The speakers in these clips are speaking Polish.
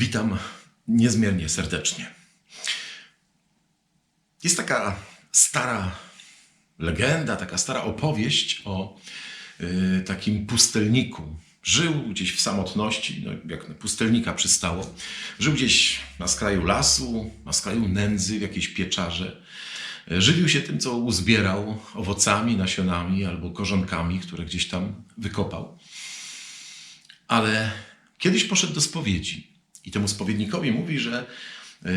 Witam niezmiernie serdecznie. Jest taka stara legenda, taka stara opowieść o y, takim pustelniku. Żył gdzieś w samotności, no, jak na pustelnika przystało. Żył gdzieś na skraju lasu, na skraju nędzy, w jakiejś pieczarze. Y, Żywił się tym, co uzbierał, owocami, nasionami albo korzonkami, które gdzieś tam wykopał. Ale kiedyś poszedł do spowiedzi i temu spowiednikowi mówi, że yy,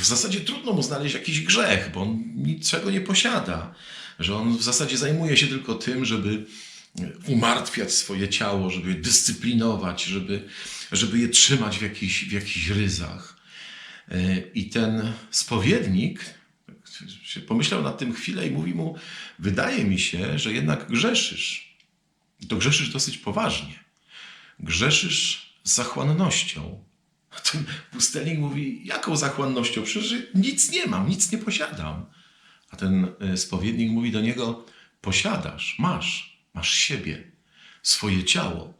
w zasadzie trudno mu znaleźć jakiś grzech, bo on niczego nie posiada, że on w zasadzie zajmuje się tylko tym, żeby umartwiać swoje ciało, żeby je dyscyplinować, żeby, żeby je trzymać w jakichś, w jakichś ryzach. Yy, I ten spowiednik pomyślał nad tym chwilę i mówi mu: Wydaje mi się, że jednak grzeszysz. I to grzeszysz dosyć poważnie grzeszysz zachłannością. Ten pustelnik mówi, jaką zachłannością? Przecież nic nie mam, nic nie posiadam. A ten e, spowiednik mówi do niego, posiadasz, masz, masz siebie, swoje ciało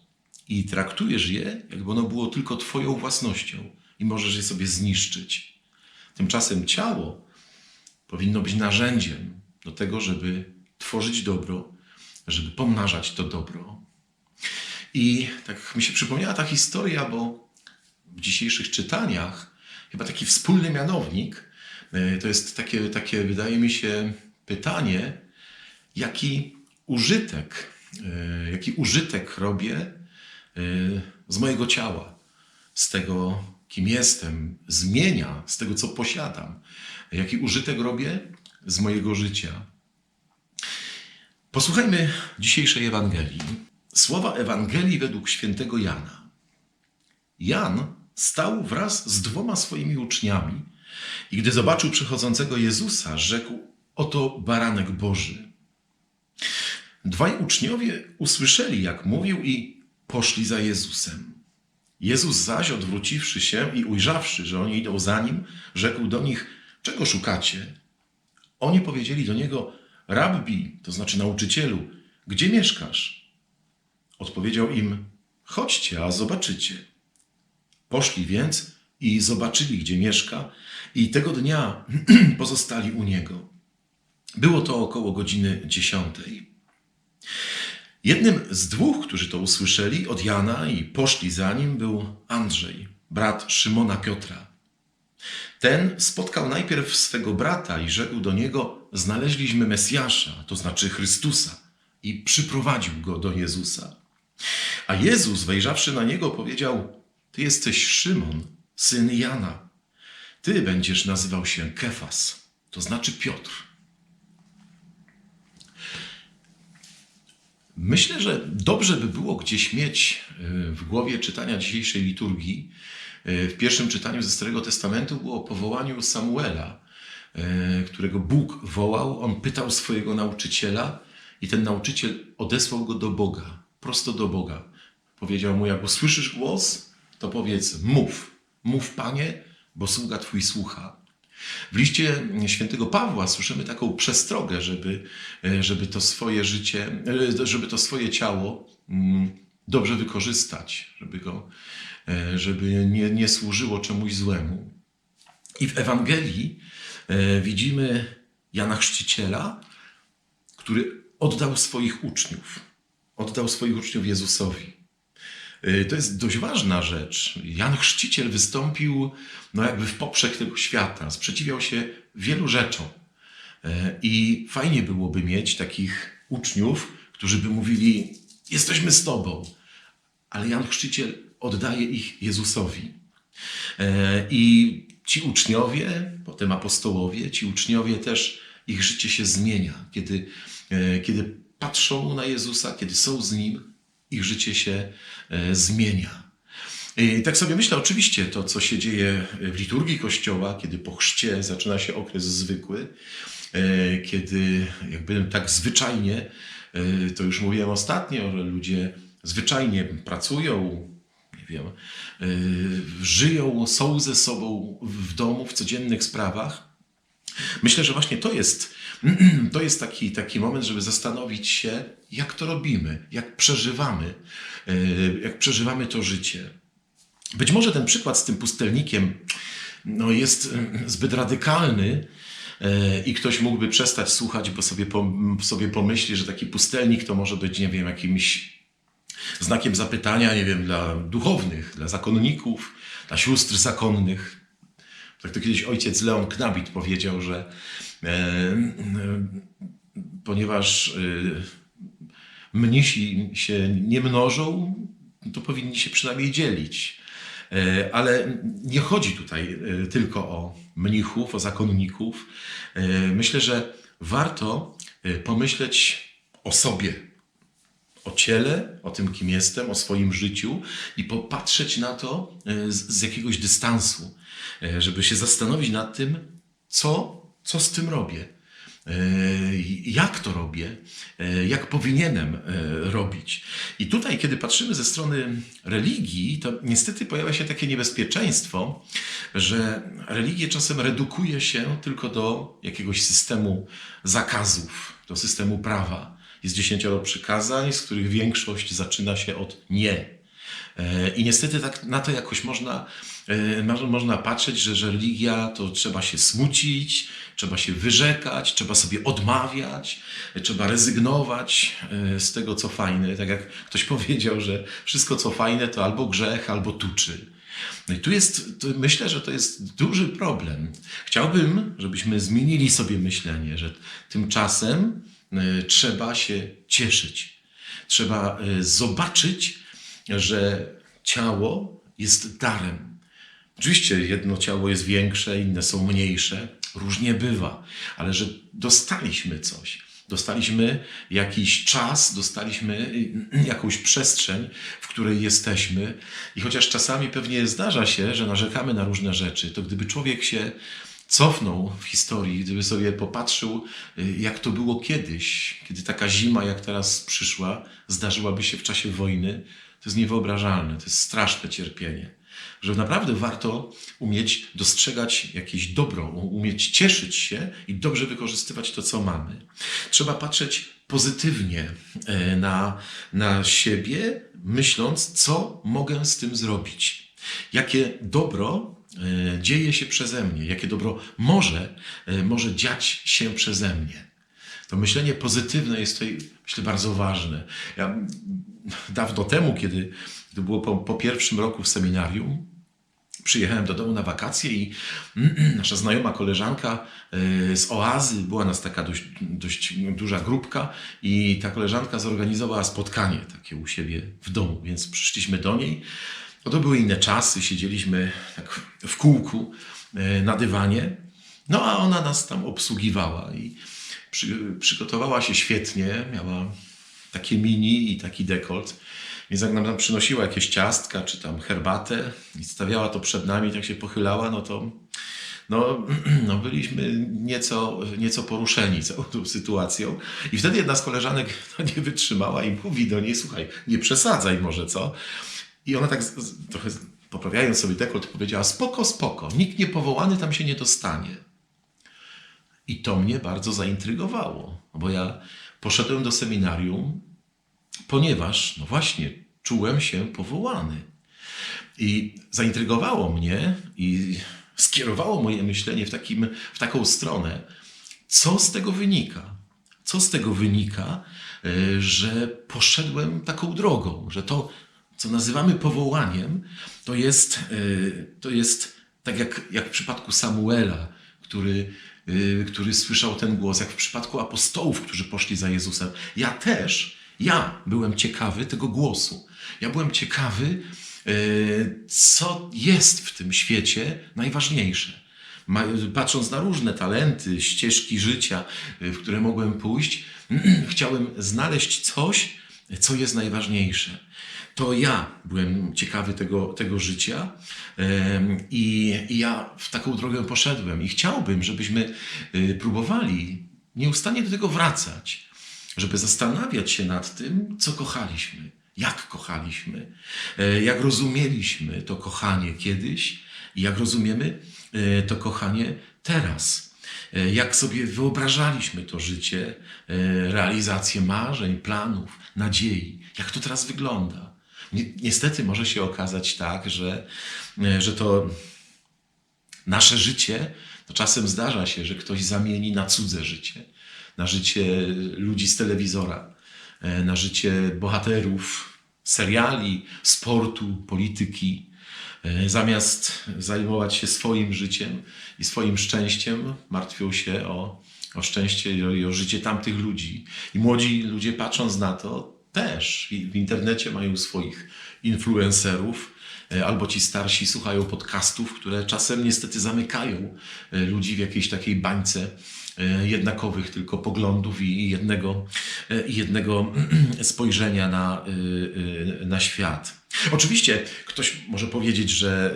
i traktujesz je, jakby ono było tylko twoją własnością i możesz je sobie zniszczyć. Tymczasem ciało powinno być narzędziem do tego, żeby tworzyć dobro, żeby pomnażać to dobro, i tak mi się przypomniała ta historia, bo w dzisiejszych czytaniach chyba taki wspólny mianownik e, to jest takie, takie wydaje mi się, pytanie, jaki użytek, e, jaki użytek robię e, z mojego ciała, z tego, kim jestem, zmienia, z tego, co posiadam. Jaki użytek robię z mojego życia. Posłuchajmy dzisiejszej Ewangelii. Słowa Ewangelii według świętego Jana. Jan stał wraz z dwoma swoimi uczniami i gdy zobaczył przychodzącego Jezusa, rzekł: Oto baranek Boży. Dwaj uczniowie usłyszeli, jak mówił, i poszli za Jezusem. Jezus zaś, odwróciwszy się i ujrzawszy, że oni idą za nim, rzekł do nich: Czego szukacie? Oni powiedzieli do niego: Rabbi, to znaczy nauczycielu, gdzie mieszkasz? Odpowiedział im: Chodźcie, a zobaczycie. Poszli więc i zobaczyli, gdzie mieszka, i tego dnia pozostali u niego. Było to około godziny dziesiątej. Jednym z dwóch, którzy to usłyszeli od Jana i poszli za nim, był Andrzej, brat Szymona Piotra. Ten spotkał najpierw swego brata i rzekł do niego: Znaleźliśmy Mesjasza, to znaczy Chrystusa, i przyprowadził go do Jezusa. A Jezus, wejrzawszy na niego, powiedział: Ty jesteś Szymon, syn Jana. Ty będziesz nazywał się Kefas, to znaczy Piotr. Myślę, że dobrze by było gdzieś mieć y, w głowie czytania dzisiejszej liturgii. Y, W pierwszym czytaniu ze Starego Testamentu było o powołaniu Samuela, y, którego Bóg wołał. On pytał swojego nauczyciela, i ten nauczyciel odesłał go do Boga, prosto do Boga. Powiedział mu: Jak usłyszysz głos, to powiedz: Mów, mów, panie, bo sługa twój słucha. W liście świętego Pawła słyszymy taką przestrogę, żeby, żeby to swoje życie, żeby to swoje ciało mm, dobrze wykorzystać, żeby, go, żeby nie, nie służyło czemuś złemu. I w Ewangelii e, widzimy Jana Chrzciciela, który oddał swoich uczniów. Oddał swoich uczniów Jezusowi. Y, To jest dość ważna rzecz. Jan Chrzciciel wystąpił no jakby w poprzek tego świata, sprzeciwiał się wielu rzeczom. Y, I fajnie byłoby mieć takich uczniów, którzy by mówili: Jesteśmy z Tobą. Ale Jan Chrzciciel oddaje ich Jezusowi. Y, I ci uczniowie, potem apostołowie, ci uczniowie też, ich życie się zmienia. Kiedy, kiedy patrzą na Jezusa, kiedy są z Nim, ich życie się e, zmienia. I tak sobie myślę, oczywiście to, co się dzieje w liturgii Kościoła, kiedy po chrzcie zaczyna się okres zwykły, e, kiedy jakby tak zwyczajnie, e, to już mówiłem ostatnio, że ludzie zwyczajnie pracują, nie wiem, żyją, są ze sobą w domu, w codziennych sprawach. Myślę, że właśnie to jest, to jest taki, taki moment, żeby zastanowić się, jak to robimy, jak przeżywamy, e, jak przeżywamy to życie. Być może ten przykład z tym pustelnikiem no, jest e, zbyt radykalny e, i ktoś mógłby przestać słuchać, bo sobie, sobie pomyśli, że taki pustelnik to może być, nie wiem, jakimś znakiem zapytania, nie wiem, dla duchownych, dla zakonników, dla sióstr zakonnych. Tak to kiedyś ojciec Leon Knabit powiedział, że e, e, ponieważ e, mnisi się nie mnożą, to powinni się przynajmniej dzielić. E, Ale nie chodzi tutaj e, tylko o mnichów, o zakonników. E, Myślę, że warto e, pomyśleć o sobie, o ciele, o tym, kim jestem, o swoim życiu i popatrzeć na to e, z, z jakiegoś dystansu, e, żeby się zastanowić nad tym, co, co z tym robię, e, jak to robię, jak powinienem robić. I tutaj, kiedy patrzymy ze strony religii, to niestety pojawia się takie niebezpieczeństwo, że religię czasem redukuje się tylko do jakiegoś systemu zakazów, do systemu prawa. Jest dziesięcioro przykazań, z których większość zaczyna się od nie. E, I niestety tak na to jakoś można, e, mo- można patrzeć, że, że religia to trzeba się smucić, trzeba się wyrzekać, trzeba sobie odmawiać, trzeba rezygnować e, z tego, co fajne. Tak jak ktoś powiedział, że wszystko, co fajne, to albo grzech, albo tuczy. No i tu jest, tu myślę, że to jest duży problem. Chciałbym, żebyśmy zmienili sobie myślenie, że tymczasem trzeba się cieszyć. Trzeba e, zobaczyć, że ciało jest darem. Oczywiście jedno ciało jest większe, inne są mniejsze, różnie bywa, ale że dostaliśmy coś. Dostaliśmy jakiś czas, dostaliśmy y, jakąś przestrzeń, w której jesteśmy. I chociaż czasami pewnie zdarza się, że narzekamy na różne rzeczy, to gdyby człowiek się cofnął w historii, gdyby sobie popatrzył, y, jak to było kiedyś, kiedy taka zima, jak teraz przyszła, zdarzyłaby się w czasie wojny, to jest niewyobrażalne, to jest straszne cierpienie. Że naprawdę warto umieć dostrzegać jakieś dobro, umieć cieszyć się i dobrze wykorzystywać to, co mamy. Trzeba patrzeć pozytywnie e, na, na siebie, myśląc, co mogę z tym zrobić. Jakie dobro dzieje się przeze mnie, jakie dobro może, e, może dziać się przeze mnie. To myślenie pozytywne jest tutaj, myślę, bardzo ważne. Ja dawno temu, kiedy to było po, po pierwszym roku w seminarium, przyjechałem do domu na wakacje i nasza znajoma koleżanka e, z Oazy, była nas taka dość, dość duża grupka i ta koleżanka zorganizowała spotkanie takie u siebie w domu, więc przyszliśmy do niej. No to były inne czasy, siedzieliśmy tak w kółku e, na dywanie, no a ona nas tam obsługiwała i przy, przygotowała się świetnie, miała takie mini i taki dekolt. Więc jak nam przynosiła jakieś ciastka czy tam herbatę i stawiała to przed nami, tak się pochylała, no to no, no byliśmy nieco, nieco poruszeni całą tą sytuacją. I wtedy jedna z koleżanek no, nie wytrzymała i mówi do niej, słuchaj, nie przesadzaj może, co? I ona tak z, z, trochę poprawiając sobie dekolt powiedziała, spoko, spoko, nikt niepowołany tam się nie dostanie. I to mnie bardzo zaintrygowało, bo ja poszedłem do seminarium, ponieważ, no właśnie, czułem się powołany. I zaintrygowało mnie i skierowało moje myślenie w, takim, w taką stronę, co z tego wynika. Co z tego wynika, e, że poszedłem taką drogą, że to, co nazywamy powołaniem, to jest, e, to jest tak jak, jak w przypadku Samuela, który, y, który słyszał ten głos, jak w przypadku apostołów, którzy poszli za Jezusem. Ja też, ja byłem ciekawy tego głosu. Ja byłem ciekawy, y, co jest w tym świecie najważniejsze. Patrząc na różne talenty, ścieżki życia, w które mogłem pójść, chciałem znaleźć coś, co jest najważniejsze. To ja byłem ciekawy tego, tego życia i, i ja w taką drogę poszedłem. I chciałbym, żebyśmy y, próbowali nieustannie do tego wracać, żeby zastanawiać się nad tym, co kochaliśmy, jak kochaliśmy, e, jak rozumieliśmy to kochanie kiedyś i jak rozumiemy e, to kochanie teraz. E, Jak sobie wyobrażaliśmy to życie, realizację marzeń, planów, nadziei, jak to teraz wygląda. Ni- Niestety może się okazać tak, że, e, że to nasze życie, to czasem zdarza się, że ktoś zamieni na cudze życie, na życie ludzi z telewizora, e, na życie bohaterów seriali, sportu, polityki. E, Zamiast zajmować się swoim życiem i swoim szczęściem, martwią się o, o szczęście i o, i o życie tamtych ludzi. I młodzi ludzie, patrząc na to, też w internecie mają swoich influencerów, E, albo ci starsi słuchają podcastów, które czasem niestety zamykają e, ludzi w jakiejś takiej bańce e, jednakowych tylko poglądów i jednego, jednego spojrzenia na, na świat. Oczywiście ktoś może powiedzieć, że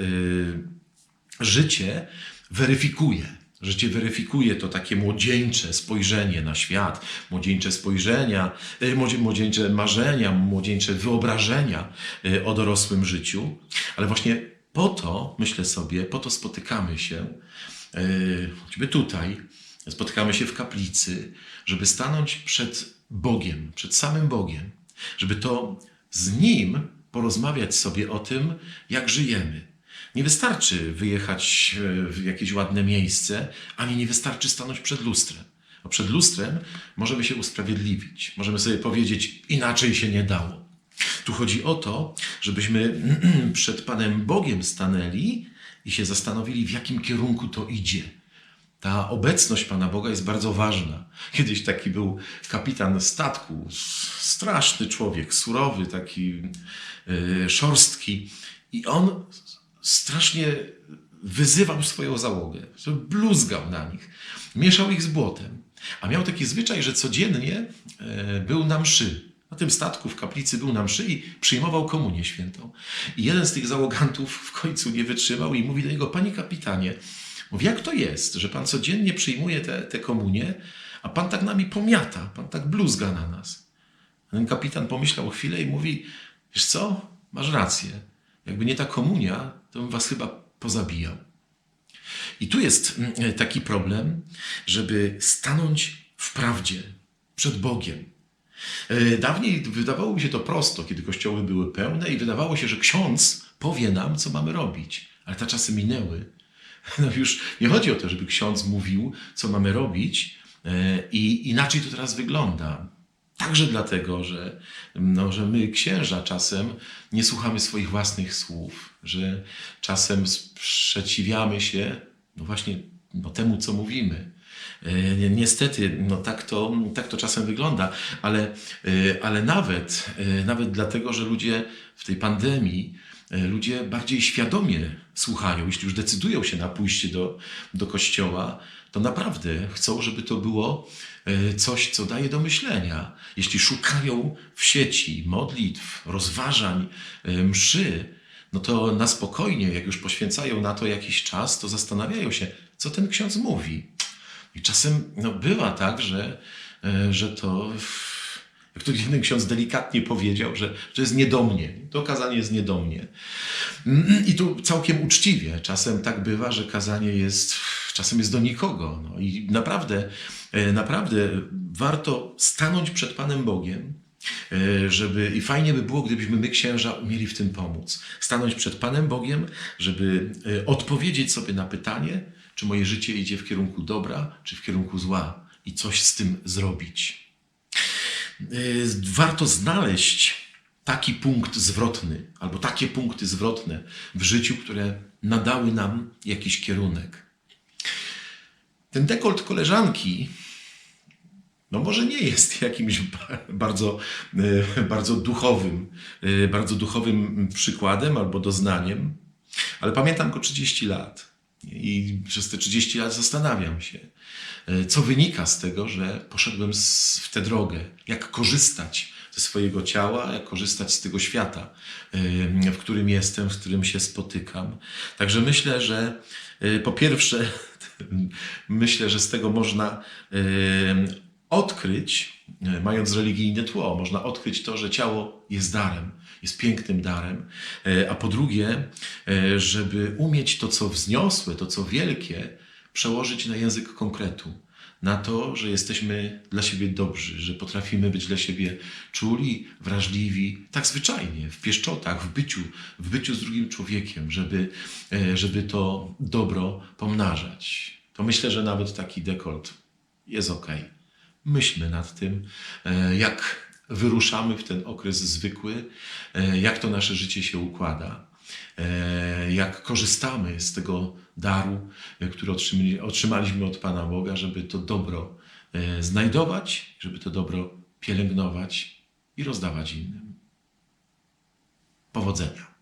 życie weryfikuje. Życie weryfikuje to takie młodzieńcze spojrzenie na świat, młodzieńcze spojrzenia, e, młodzie- młodzieńcze marzenia, młodzieńcze wyobrażenia e, o dorosłym życiu. Ale właśnie po to, myślę sobie, po to spotykamy się, e, choćby tutaj, spotykamy się w kaplicy, żeby stanąć przed Bogiem, przed samym Bogiem, żeby to z Nim porozmawiać sobie o tym, jak żyjemy. Nie wystarczy wyjechać e, w jakieś ładne miejsce, ani nie wystarczy stanąć przed lustrem. Bo przed lustrem możemy się usprawiedliwić, możemy sobie powiedzieć, inaczej się nie dało. Tu chodzi o to, żebyśmy przed Panem Bogiem stanęli i się zastanowili, w jakim kierunku to idzie. Ta obecność Pana Boga jest bardzo ważna. Kiedyś taki był kapitan statku, straszny człowiek, surowy, taki yy, szorstki. I on strasznie wyzywał swoją załogę, że bluzgał na nich, mieszał ich z błotem. A miał taki zwyczaj, że codziennie e, był na mszy. Na tym statku w kaplicy był na mszy i przyjmował komunię świętą. I jeden z tych załogantów w końcu nie wytrzymał i mówi do niego, panie kapitanie, mówi, jak to jest, że pan codziennie przyjmuje te, te komunie, a pan tak nami pomiata, pan tak bluzga na nas. Ten kapitan pomyślał chwilę i mówi, wiesz co, masz rację. Jakby nie ta komunia, to bym was chyba pozabijał. I tu jest mm, taki problem, żeby stanąć w prawdzie przed Bogiem. E, Dawniej wydawało mi się to prosto, kiedy kościoły były pełne i wydawało się, że ksiądz powie nam, co mamy robić. Ale te czasy minęły. No już nie chodzi o to, żeby ksiądz mówił, co mamy robić e, i inaczej to teraz wygląda. Także dlatego, że, no, że my, księża, czasem nie słuchamy swoich własnych słów, że czasem sprzeciwiamy się no właśnie no, temu, co mówimy. E, ni- Niestety, no tak to, tak to czasem wygląda, ale, e, ale nawet, e, nawet dlatego, że ludzie w tej pandemii, ludzie bardziej świadomie słuchają, jeśli już decydują się na pójście do, do kościoła, to naprawdę chcą, żeby to było e, coś, co daje do myślenia. Jeśli szukają w sieci modlitw, rozważań, e, mszy, no to na spokojnie, jak już poświęcają na to jakiś czas, to zastanawiają się, co ten ksiądz mówi. I czasem no, bywa tak, że, e, że to, to jeden ksiądz delikatnie powiedział, że, że jest nie do mnie. To kazanie jest nie do mnie. Mm, I tu całkiem uczciwie. Czasem tak bywa, że kazanie jest, czasem jest do nikogo. No i naprawdę, e, naprawdę warto stanąć przed Panem Bogiem, e, żeby, i fajnie by było, gdybyśmy my, księża, umieli w tym pomóc. Stanąć przed Panem Bogiem, żeby e, odpowiedzieć sobie na pytanie, czy moje życie idzie w kierunku dobra, czy w kierunku zła i coś z tym zrobić. Y, warto znaleźć taki punkt zwrotny, albo takie punkty zwrotne w życiu, które nadały nam jakiś kierunek. Ten dekolt koleżanki, no może nie jest jakimś ba- bardzo, y, bardzo duchowym, y, bardzo duchowym przykładem albo doznaniem, ale pamiętam go 30 lat. I przez te 30 lat zastanawiam się, co wynika z tego, że poszedłem w tę drogę, jak korzystać ze swojego ciała, jak korzystać z tego świata, e, w którym jestem, w którym się spotykam. Także myślę, że e, po pierwsze, myślę, że z tego można e, odkryć, e, mając religijne tło, można odkryć to, że ciało jest darem, jest pięknym darem, e, a po drugie, e, żeby umieć to, co wzniosłe, to, co wielkie, przełożyć na język konkretu, na to, że jesteśmy dla siebie dobrzy, że potrafimy być dla siebie czuli, wrażliwi, tak zwyczajnie, w pieszczotach, w byciu, w byciu z drugim człowiekiem, żeby, e, żeby to dobro pomnażać. To myślę, że nawet taki dekolt jest ok. Myślmy nad tym, e, jak wyruszamy w ten okres zwykły, e, jak to nasze życie się układa, jak korzystamy z tego daru, e, który otrzymali- otrzymaliśmy od Pana Boga, żeby to dobro e, znajdować, żeby to dobro pielęgnować i rozdawać innym. Powodzenia.